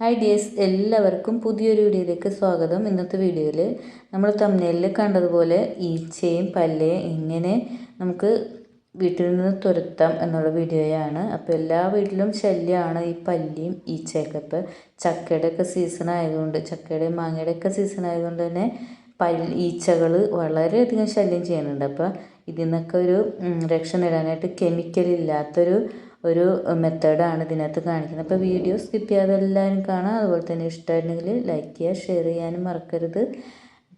Hi dears എല്ലാവർക്കും പുതിയൊരു വീഡിയോയിലേക്ക് സ്വാഗതം. ഇന്നത്തെ വീഡിയോയിൽ നമ്മൾ തമ്മിലിൽ കണ്ടതുപോലെ ഈച്ചയും പല്ലയും എങ്ങനെ നമുക്ക് വീട്ടിൽ നിന്ന് തുരത്താം എന്നുള്ള വീഡിയോയാണ്. അപ്പോൾ എല്ലാ വീട്ടിലും ശല്യമാണ് ഈ പല്ലിയും ഈച്ചയൊക്കെ. ഇപ്പോൾ ചക്കയുടെയൊക്കെ സീസൺ ആയതുകൊണ്ട് ചക്കയുടെയും മാങ്ങയുടെയൊക്കെ സീസൺ ആയതുകൊണ്ട് തന്നെ പല്ലി ഈച്ചകൾ വളരെയധികം ശല്യം ചെയ്യുന്നുണ്ട്. അപ്പോൾ ഇതിൽ നിന്നൊക്കെ ഒരു രക്ഷ നേടാനായിട്ട് കെമിക്കൽ ഇല്ലാത്തൊരു ഒരു മെത്തേഡാണ് ഇതിനകത്ത് കാണിക്കുന്നത്. അപ്പോൾ വീഡിയോ സ്കിപ്പ് ചെയ്യാതെ എല്ലാവരും കാണാം. അതുപോലെ തന്നെ ഇഷ്ടമായിരുന്നെങ്കിൽ ലൈക്ക് ചെയ്യുക ഷെയർ ചെയ്യാനും മറക്കരുത്.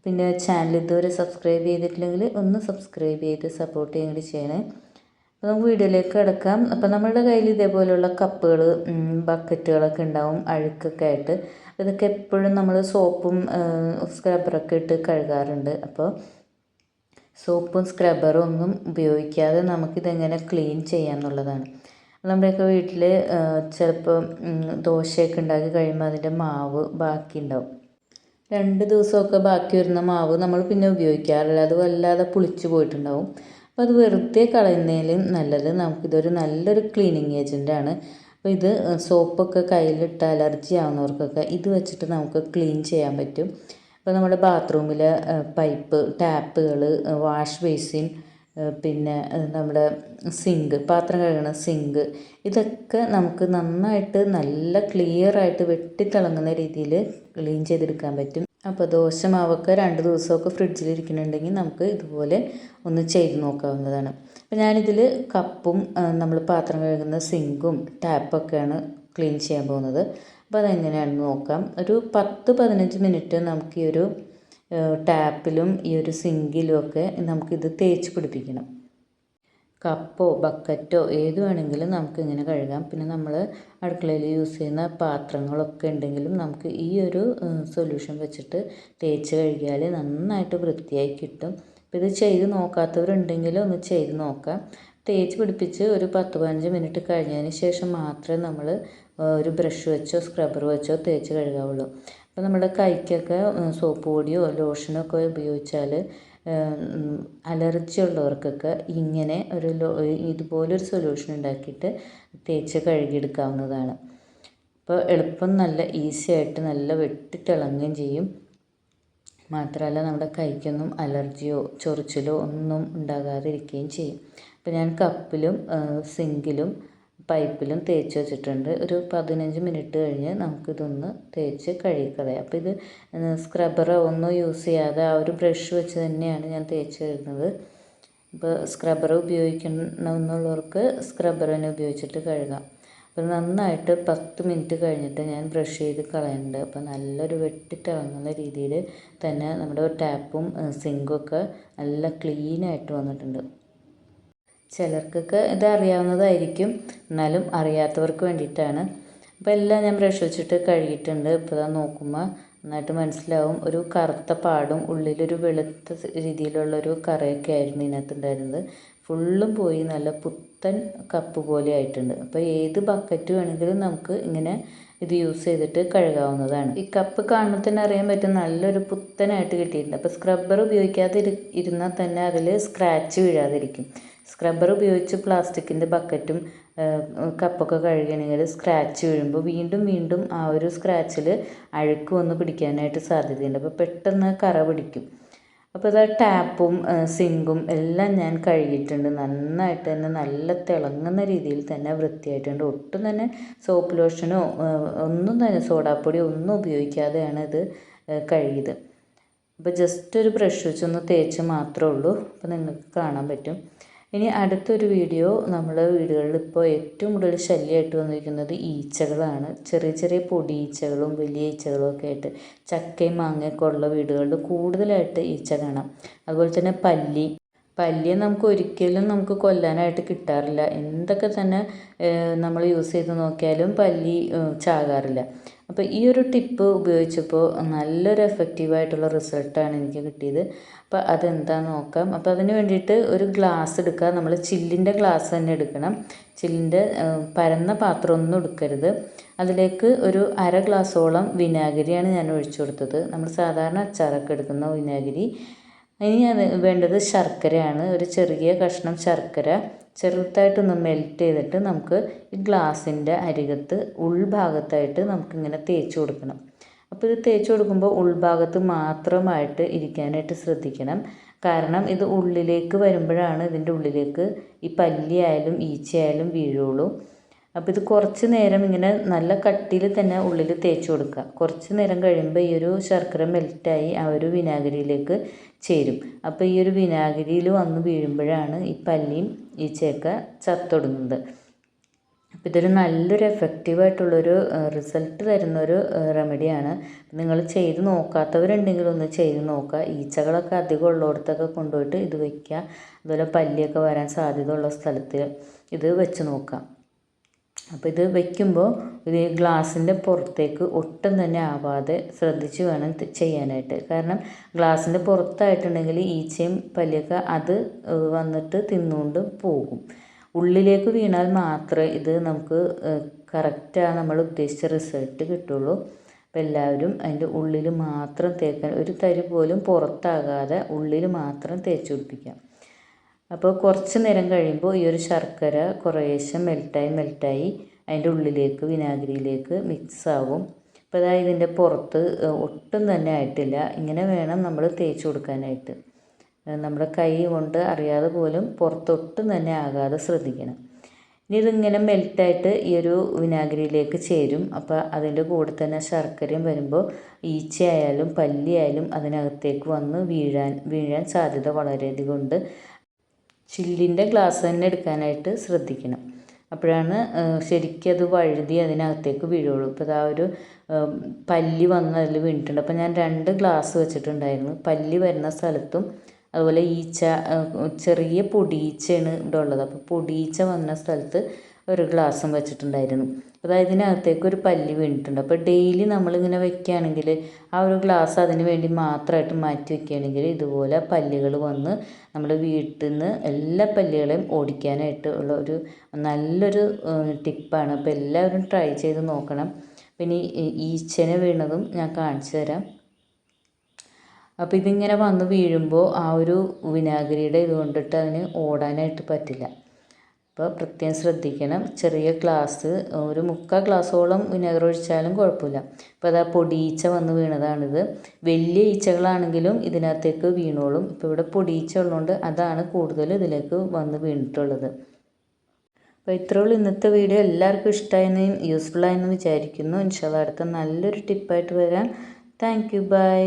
പിന്നെ ചാനൽ ഇതുവരെ സബ്സ്ക്രൈബ് ചെയ്തിട്ടില്ലെങ്കിൽ ഒന്ന് സബ്സ്ക്രൈബ് ചെയ്ത് സപ്പോർട്ട് ചെയ്യേണ്ടി ചെയ്യണേ. അപ്പോൾ നമുക്ക് വീഡിയോയിലേക്ക് കിടക്കാം. അപ്പോൾ നമ്മളുടെ കയ്യിൽ ഇതേപോലെയുള്ള കപ്പുകൾ ബക്കറ്റുകളൊക്കെ ഉണ്ടാവും അഴുക്കൊക്കെ ആയിട്ട്. ഇതൊക്കെ എപ്പോഴും നമ്മൾ സോപ്പും സ്ക്രബറൊക്കെ ഇട്ട് കഴുകാറുണ്ട്. അപ്പോൾ സോപ്പും സ്ക്രബറും ഒന്നും ഉപയോഗിക്കാതെ നമുക്കിതെങ്ങനെ ക്ലീൻ ചെയ്യാമെന്നുള്ളതാണ് നമ്മുടെയൊക്കെ വീട്ടിൽ ചിലപ്പം ദോശയൊക്കെ ഉണ്ടാക്കി കഴിയുമ്പോൾ അതിന്റെ മാവ് ബാക്കി ഉണ്ടാവും രണ്ട് ദിവസമൊക്കെ ബാക്കി വരുന്ന മാവ് നമ്മൾ പിന്നെ ഉപയോഗിക്കാറില്ല. അത് വല്ലാതെ പുളിച്ച് പോയിട്ടുണ്ടാവും. അപ്പോൾ അത് വെറുതെ കളയുന്നതിലും നല്ലത് നമുക്കിതൊരു നല്ലൊരു ക്ലീനിങ് ഏജന്റാണ് അപ്പോൾ ഇത് സോപ്പൊക്കെ കയ്യിലിട്ട് അലർജി ആവുന്നവർക്കൊക്കെ ഇത് വെച്ചിട്ട് നമുക്ക് ക്ലീൻ ചെയ്യാൻ പറ്റും. അപ്പോൾ നമ്മുടെ ബാത്റൂമിലെ പൈപ്പ് ടാപ്പുകൾ വാഷ് ബേസിൻ പിന്നെ നമ്മുടെ സിങ്ക് പാത്രം കഴുകണ സിങ്ക് ഇതൊക്കെ നമുക്ക് നന്നായിട്ട് നല്ല ക്ലിയർ ആയിട്ട് വെട്ടിത്തിളങ്ങുന്ന രീതിയിൽ ക്ലീൻ ചെയ്തെടുക്കാൻ പറ്റും. അപ്പോൾ ദോശ മാവൊക്കെ രണ്ട് ദിവസമൊക്കെ ഫ്രിഡ്ജിൽ ഇരിക്കുന്നുണ്ടെങ്കിൽ നമുക്ക് ഇതുപോലെ ഒന്ന് ചെയ്ത് നോക്കാവുന്നതാണ്. അപ്പോൾ ഞാനിതിൽ കപ്പും നമ്മൾ പാത്രം കഴുകുന്ന സിങ്കും ടാപ്പൊക്കെയാണ് ക്ലീൻ ചെയ്യാൻ പോകുന്നത്. അപ്പോൾ അതെങ്ങനെയാണെന്ന് നോക്കാം. ഒരു പത്ത് പതിനഞ്ച് മിനിറ്റ് നമുക്ക് ഈ ഒരു ടാപ്പിലും ഈ ഒരു സിങ്കിലും ഒക്കെ നമുക്കിത് തേച്ച് പിടിപ്പിക്കണം. കപ്പോ ബക്കറ്റോ ഏത് വേണമെങ്കിലും നമുക്ക് ഇങ്ങനെ കഴുകാം. പിന്നെ നമ്മൾ അടുക്കളയിൽ യൂസ് ചെയ്യുന്ന പാത്രങ്ങളൊക്കെ ഉണ്ടെങ്കിലും നമുക്ക് ഈ ഒരു സൊല്യൂഷൻ വെച്ചിട്ട് തേച്ച് കഴുകിയാൽ നന്നായിട്ട് വൃത്തിയായി കിട്ടും. അപ്പോൾ ഇത് ചെയ്ത് നോക്കാത്തവരുണ്ടെങ്കിൽ ഒന്ന് ചെയ്ത് നോക്കാം. തേച്ച് പിടിപ്പിച്ച് ഒരു പത്ത് പതിനഞ്ച് മിനിറ്റ് കഴിഞ്ഞതിന് ശേഷം മാത്രമേ നമ്മൾ ഒരു ബ്രഷ് വെച്ചോ സ്ക്രബ്ബർ വെച്ചോ തേച്ച് കഴുകാവുള്ളൂ. അപ്പോൾ നമ്മുടെ കൈക്കൊക്കെ സോപ്പ് പൊടിയോ ലോഷനോ ഒക്കെ ഉപയോഗിച്ചാൽ അലർജി ഉള്ളവർക്കൊക്കെ ഇങ്ങനെ ഒരു ഇതുപോലൊരു സൊല്യൂഷൻ ഉണ്ടാക്കിയിട്ട് തേച്ച് കഴുകിയെടുക്കാവുന്നതാണ്. അപ്പോൾ എളുപ്പം നല്ല ഈസി ആയിട്ട് നല്ല വെട്ടിത്തിളങ്ങുകയും ചെയ്യും. മാത്രമല്ല നമ്മുടെ കൈക്കൊന്നും അലർജിയോ ചൊറിച്ചിലോ ഒന്നും ഉണ്ടാകാതിരിക്കുകയും ചെയ്യും. അപ്പോൾ ഞാൻ കപ്പിലും സിങ്കിലും പൈപ്പിലും തേച്ച് വെച്ചിട്ടുണ്ട്. ഒരു പതിനഞ്ച് മിനിറ്റ് കഴിഞ്ഞ് നമുക്കിതൊന്ന് തേച്ച് കഴുകിക്കളയാം. അപ്പോൾ ഇത് സ്ക്രബ്ബറോ ഒന്നും യൂസ് ചെയ്യാതെ ആ ഒരു ബ്രഷ് വെച്ച് തന്നെയാണ് ഞാൻ തേച്ച് കഴുകുന്നത്. ഇപ്പോൾ സ്ക്രബ്ബർ ഉപയോഗിക്കണമെന്നുള്ളവർക്ക് സ്ക്രബ്ബർ തന്നെ ഉപയോഗിച്ചിട്ട് കഴുകാം. അപ്പോൾ നന്നായിട്ട് പത്ത് മിനിറ്റ് കഴിഞ്ഞിട്ട് ഞാൻ ബ്രഷ് ചെയ്ത് കളയുന്നുണ്ട്. അപ്പോൾ നല്ലൊരു വെട്ടിത്തിളങ്ങുന്ന രീതിയിൽ തന്നെ നമ്മുടെ ടാപ്പും സിങ്കും ഒക്കെ നല്ല ക്ലീനായിട്ട് വന്നിട്ടുണ്ട്. ചിലർക്കൊക്കെ ഇത് അറിയാവുന്നതായിരിക്കും. എന്നാലും അറിയാത്തവർക്ക് വേണ്ടിയിട്ടാണ്. അപ്പോൾ എല്ലാം ഞാൻ ബ്രഷ് വെച്ചിട്ട് കഴുകിയിട്ടുണ്ട്. ഇപ്പോൾ ഇതാ നോക്കുമ്പോൾ നന്നായിട്ട് മനസ്സിലാവും. ഒരു കറുത്ത പാടും ഉള്ളിലൊരു വെളുത്ത രീതിയിലുള്ളൊരു കറയൊക്കെ ആയിരുന്നു ഇതിനകത്ത് ഉണ്ടായിരുന്നത് ഫുള്ളും പോയി നല്ല പുത്തൻ കപ്പ് പോലെ ആയിട്ടുണ്ട്. അപ്പോൾ ഏത് ബക്കറ്റ് വേണമെങ്കിലും നമുക്ക് ഇങ്ങനെ ഇത് യൂസ് ചെയ്തിട്ട് കഴുകാവുന്നതാണ്. ഈ കപ്പ് കാണുമ്പോൾ തന്നെ അറിയാൻ പറ്റും നല്ലൊരു പുത്തനായിട്ട് കിട്ടിയിട്ടുണ്ട്. അപ്പോൾ സ്ക്രബ്ബർ ഉപയോഗിക്കാതെ ഇരുന്നാൽ തന്നെ അതിൽ സ്ക്രാച്ച് വീഴാതിരിക്കും. സ്ക്രബ്ബർ ഉപയോഗിച്ച് പ്ലാസ്റ്റിക്കിന്റെ ബക്കറ്റും കപ്പൊക്കെ കഴുകണമെങ്കിൽ സ്ക്രാച്ച് വീഴുമ്പോൾ വീണ്ടും വീണ്ടും ആ ഒരു സ്ക്രാച്ചിൽ അഴുക്ക് വന്ന് പിടിക്കാനായിട്ട് സാധ്യതയുണ്ട്. അപ്പോൾ പെട്ടെന്ന് കറ പിടിക്കും. അപ്പോൾ ഇതാ ടാപ്പും സിങ്കും എല്ലാം ഞാൻ കഴുകിയിട്ടുണ്ട്. നന്നായിട്ട് തന്നെ നല്ല തിളങ്ങുന്ന രീതിയിൽ തന്നെ വൃത്തിയായിട്ടുണ്ട്. ഒട്ടും തന്നെ സോപ്പ് ലോഷനോ ഒന്നും തന്നെ സോഡാപ്പൊടി ഒന്നും ഉപയോഗിക്കാതെയാണ് ഇത് കഴുകിയത്. അപ്പോൾ ജസ്റ്റ് ഒരു ബ്രഷ് വെച്ചൊന്ന് തേച്ച് മാത്രമേ ഉള്ളൂ. അപ്പോൾ നിങ്ങൾക്ക് കാണാൻ പറ്റും. ഇനി അടുത്തൊരു വീഡിയോ നമ്മൾ വീടുകളിൽ ഇപ്പോൾ ഏറ്റവും കൂടുതൽ ശല്യമായിട്ട് വന്നിരിക്കുന്നത് ഈച്ചകളാണ്. ചെറിയ ചെറിയ പൊടി ഈച്ചകളും വലിയ ഈച്ചകളും ഒക്കെ ആയിട്ട് ചക്കയും മാങ്ങയൊക്കെ ഉള്ള വീടുകളിൽ കൂടുതലായിട്ട് ഈച്ച കാണാം. അതുപോലെ തന്നെ പല്ലി. പല്ലിയെ നമുക്ക് ഒരിക്കലും നമുക്ക് കൊല്ലാനായിട്ട് കിട്ടാറില്ല. എന്തൊക്കെ തന്നെ നമ്മൾ യൂസ് ചെയ്ത് നോക്കിയാലും പല്ലി ചാകാറില്ല. അപ്പോൾ ഈ ഒരു ടിപ്പ് ഉപയോഗിച്ചപ്പോൾ നല്ലൊരു എഫക്റ്റീവായിട്ടുള്ള റിസൾട്ടാണ് എനിക്ക് കിട്ടിയത്. അപ്പോൾ അതെന്താണെന്ന് നോക്കാം. അപ്പോൾ അതിന് വേണ്ടിയിട്ട് ഒരു ഗ്ലാസ് എടുക്കുക. നമ്മൾ ചില്ലിന്റെ ഗ്ലാസ് തന്നെ എടുക്കണം. ചില്ലിന്റെ പരന്ന പാത്രം ഒന്നും എടുക്കരുത്. അതിലേക്ക് ഒരു അര ഗ്ലാസ്സോളം വിനാഗിരിയാണ് ഞാൻ ഒഴിച്ചു കൊടുത്തത്. നമ്മൾ സാധാരണ അച്ചാറൊക്കെ എടുക്കുന്ന വിനാഗിരി. ഇനി വേണ്ടത് ശർക്കരയാണ്. ഒരു ചെറിയ കഷ്ണം ശർക്കര ചെറുതായിട്ടൊന്ന് മെൽറ്റ് ചെയ്തിട്ട് നമുക്ക് ഈ ഗ്ലാസിന്റെ അരികത്ത് ഉൾഭാഗത്തായിട്ട് നമുക്കിങ്ങനെ തേച്ച് കൊടുക്കണം. അപ്പോൾ ഇത് തേച്ച് കൊടുക്കുമ്പോൾ ഉൾഭാഗത്ത് മാത്രമായിട്ട് ഇരിക്കാനായിട്ട് ശ്രദ്ധിക്കണം. കാരണം ഇത് ഉള്ളിലേക്ക് വരുമ്പോഴാണ് ഇതിന്റെ ഉള്ളിലേക്ക് ഈ പല്ലിയായാലും ഈച്ചയായാലും വീഴുള്ളൂ. അപ്പോൾ ഇത് കുറച്ച് നേരം ഇങ്ങനെ നല്ല കട്ടിയിൽ തന്നെ ഉള്ളിൽ തേച്ച് കൊടുക്കുക. കുറച്ച് നേരം കഴിയുമ്പോൾ ഈ ഒരു ശർക്കര മെൽറ്റായി ആ ഒരു വിനാഗിരിയിലേക്ക് ചേരും. അപ്പോൾ ഈ ഒരു വിനാഗിരിയിൽ വന്ന് വീഴുമ്പോഴാണ് ഈ പല്ലിയും ഈ ചേക്ക ചത്തൊടുങ്ങുന്നത് അപ്പോൾ ഇതൊരു നല്ലൊരു എഫക്റ്റീവായിട്ടുള്ളൊരു റിസൾട്ട് തരുന്നൊരു റെമഡിയാണ് നിങ്ങൾ ചെയ്ത് നോക്കാത്തവരുണ്ടെങ്കിൽ ഒന്ന് ചെയ്ത് നോക്കുക. ഈച്ചകളൊക്കെ അധികം ഉള്ളിടത്തൊക്കെ കൊണ്ടുപോയിട്ട് ഇത് വയ്ക്കുക അതുപോലെ പല്ലിയൊക്കെ വരാൻ സാധ്യതയുള്ള സ്ഥലത്ത് ഇത് വെച്ച് നോക്കാം അപ്പോൾ ഇത് വയ്ക്കുമ്പോൾ ഇത് ഗ്ലാസിന്റെ പുറത്തേക്ക് ഒട്ടും തന്നെ ആവാതെ ശ്രദ്ധിച്ച് വേണം ചെയ്യാനായിട്ട്. കാരണം ഗ്ലാസിന്റെ പുറത്തായിട്ടുണ്ടെങ്കിൽ ഈച്ചയും പല്ലിയൊക്കെ അത് വന്നിട്ട് തിന്നുകൊണ്ട് പോകും. ഉള്ളിലേക്ക് വീണാൽ മാത്രമേ ഇത് നമുക്ക് കറക്റ്റാണ് നമ്മൾ ഉദ്ദേശിച്ച റിസൾട്ട് കിട്ടുള്ളൂ. അപ്പോൾ എല്ലാവരും അതിന്റെ ഉള്ളിൽ മാത്രം തേക്കാൻ ഒരു തരി പോലും പുറത്താകാതെ ഉള്ളിൽ മാത്രം തേച്ച് പിടിപ്പിക്കാം. അപ്പോൾ കുറച്ച് നേരം കഴിയുമ്പോൾ ഈ ഒരു ശർക്കര കുറേശ്ശെ മെൽറ്റായി മെൽറ്റായി അതിന്റെ ഉള്ളിലേക്ക് വിനാഗിരിയിലേക്ക് മിക്സ് ആവും. അപ്പോൾ അതായത് ഇതിന്റെ പുറത്ത് ഒട്ടും തന്നെ ആയിട്ടില്ല. ഇങ്ങനെ വേണം നമ്മൾ തേച്ച് കൊടുക്കാനായിട്ട്. നമ്മുടെ കൈ കൊണ്ട് അറിയാതെ പോലും പുറത്തൊട്ടും തന്നെ ആകാതെ ശ്രദ്ധിക്കണം. ഇനി ഇതിങ്ങനെ മെൽറ്റായിട്ട് ഈ ഒരു വിനാഗിരിയിലേക്ക് ചേരും. അപ്പോൾ അതിന്റെ കൂടെ തന്നെ ശർക്കരയും വരുമ്പോൾ ഈച്ചയായാലും പല്ലിയായാലും അതിനകത്തേക്ക് വന്ന് വീഴാൻ വീഴാൻ സാധ്യത വളരെയധികം ഉണ്ട്. ചില്ലിന്റെ ഗ്ലാസ് തന്നെ എടുക്കാനായിട്ട് ശ്രദ്ധിക്കണം. അപ്പോഴാണ് ശരിക്കും അത് വഴുതി അതിനകത്തേക്ക് വീഴുള്ളൂ. ഇപ്പോൾ ഇതാ ഒരു പല്ലി വന്ന് അതിൽ വീണിട്ടുണ്ട്. അപ്പോൾ ഞാൻ രണ്ട് ഗ്ലാസ് വെച്ചിട്ടുണ്ടായിരുന്നു. പല്ലി വരുന്ന സ്ഥലത്തും അതുപോലെ ഈച്ച ചെറിയ പൊടിയീച്ചയാണ് ഇവിടെ ഉള്ളത്. അപ്പോൾ പൊടിയീച്ച വന്ന സ്ഥലത്ത് ഒരു ഗ്ലാസ്സും വെച്ചിട്ടുണ്ടായിരുന്നു. അതായത് ഇതിനകത്തേക്ക് ഒരു പല്ലി വീണിട്ടുണ്ട്. അപ്പോൾ ഡെയിലി നമ്മളിങ്ങനെ വെക്കുകയാണെങ്കിൽ ആ ഒരു ഗ്ലാസ് അതിന് വേണ്ടി മാത്രമായിട്ട് മാറ്റി വെക്കുകയാണെങ്കിൽ ഇതുപോലെ പല്ലികൾ വന്ന് നമ്മൾ വീട്ടിൽ നിന്ന് എല്ലാ പല്ലികളെയും ഓടിക്കാനായിട്ട് ഉള്ള ഒരു നല്ലൊരു ടിപ്പാണ്. അപ്പോൾ എല്ലാവരും ട്രൈ ചെയ്ത് നോക്കണം. പിന്നെ ഈച്ചനെ വീണതും ഞാൻ കാണിച്ചു തരാം. അപ്പോൾ ഇതിങ്ങനെ വന്ന് വീഴുമ്പോൾ ആ ഒരു വിനാഗിരിയുടെ ഇത് കൊണ്ടിട്ട് അതിന് ഓടാനായിട്ട് പറ്റില്ല. അപ്പോൾ പ്രത്യേകം ശ്രദ്ധിക്കണം. ചെറിയ ഗ്ലാസ് ഒരു മുക്കാൽ ഗ്ലാസ്സോളം വിനെഗർ ഒഴിച്ചാലും കുഴപ്പമില്ല. അപ്പോൾ അതാ പൊടിയീച്ച വന്ന് വീണതാണിത്. വലിയ ഈച്ചകളാണെങ്കിലും ഇതിനകത്തേക്ക് വീണോളും. ഇപ്പോൾ ഇവിടെ പൊടിയീച്ച ഉള്ളതുകൊണ്ട് അതാണ് കൂടുതൽ ഇതിലേക്ക് വന്ന് വീണിട്ടുള്ളത്. അപ്പോൾ ഇത്രയേ ഉള്ളൂ ഇന്നത്തെ വീഡിയോ. എല്ലാവർക്കും ഇഷ്ടമായെന്നും യൂസ്ഫുൾ ആയെന്ന് വിചാരിക്കുന്നു. ഇൻഷാല്ല അടുത്ത നല്ലൊരു ടിപ്പായിട്ട് വരാം. Thank you by